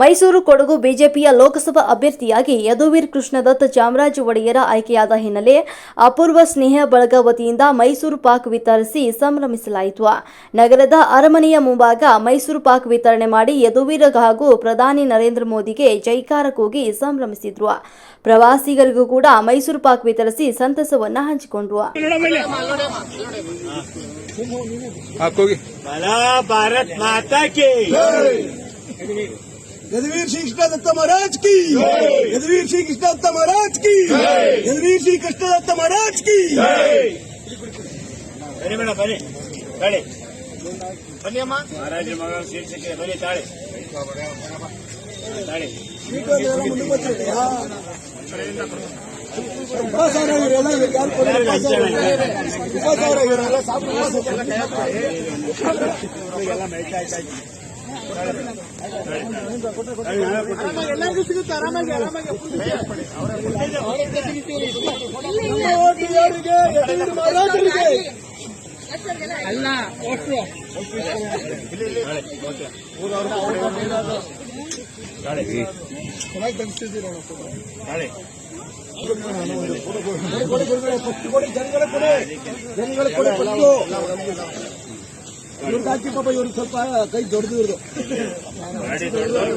ಮೈಸೂರು ಕೊಡಗು ಬಿಜೆಪಿಯ ಲೋಕಸಭಾ ಅಭ್ಯರ್ಥಿಯಾಗಿ ಯದುವೀರ್ ಕೃಷ್ಣದತ್ತ ಚಾಮರಾಜ ಒಡೆಯರ ಆಯ್ಕೆಯಾದ ಹಿನ್ನೆಲೆ ಅಪೂರ್ವ ಸ್ನೇಹ ಬಳಗ ವತಿಯಿಂದ ಮೈಸೂರು ಪಾಕ್ ವಿತರಿಸಿ ಸಂಭ್ರಮಿಸಲಾಯಿತು. ನಗರದ ಅರಮನೆಯ ಮುಂಭಾಗ ಮೈಸೂರು ಪಾಕ್ ವಿತರಣೆ ಮಾಡಿ ಯದುವೀರ್ ಹಾಗೂ ಪ್ರಧಾನಿ ನರೇಂದ್ರ ಮೋದಿಗೆ ಜೈಕಾರ ಕೂಗಿ ಸಂಭ್ರಮಿಸಿದ್ರು. ಪ್ರವಾಸಿಗರಿಗೂ ಕೂಡ ಮೈಸೂರು ಪಾಕ್ ವಿತರಿಸಿ ಸಂತಸವನ್ನು ಹಂಚಿಕೊಂಡ್ರು. ಮಾತಾ यदुवीर श्री कृष्णदत्त महाराज की यदुवीर श्री कृष्णदत्त महाराज की यदुवीर श्री कृष्णदत्त महाराज की ಬನ್ನಿ ಮೇಡಮ್ ಬನ್ನಿ ತಾಳಿ ಬನ್ನಿ ಅಮ್ಮ ಮಹಾರಾಜ ಮಗಳ ಶೀರ್ಷಿಕೆ ಬನ್ನಿ ತಾಳಿ ತಾಳಿ ಉಪವಾಸ ಇವರೆಲ್ಲ ಯಾರು ಕೊಡಲ್ಲ, ಉಪವಾಸ ಇವರೆಲ್ಲ. ಉಪವಾಸ ಅವ್ರು ಇವರೆಲ್ಲ ಸಾಕು ಉಪವಾಸ. ಎಲ್ಲರಿಗೂ ಸಿಗುತ್ತೆ ಆರಾಮಾಗಿ ಆರಾಮಾಗಿ. ಅಲ್ಲ ಜನಗಳ ಕೊಡೆ. ಜನಗಳ ಕೊಡೆ ಇವ್ರಿಗೆ ಹಾಕಿ ಪಾಪ ಇವ್ರಿಗೆ ಸ್ವಲ್ಪ ಕೈ ದೊಡ್ಡದು ಇವ್ರದ್ದು ಗಾಡಿ ದೊಡ್ಡದು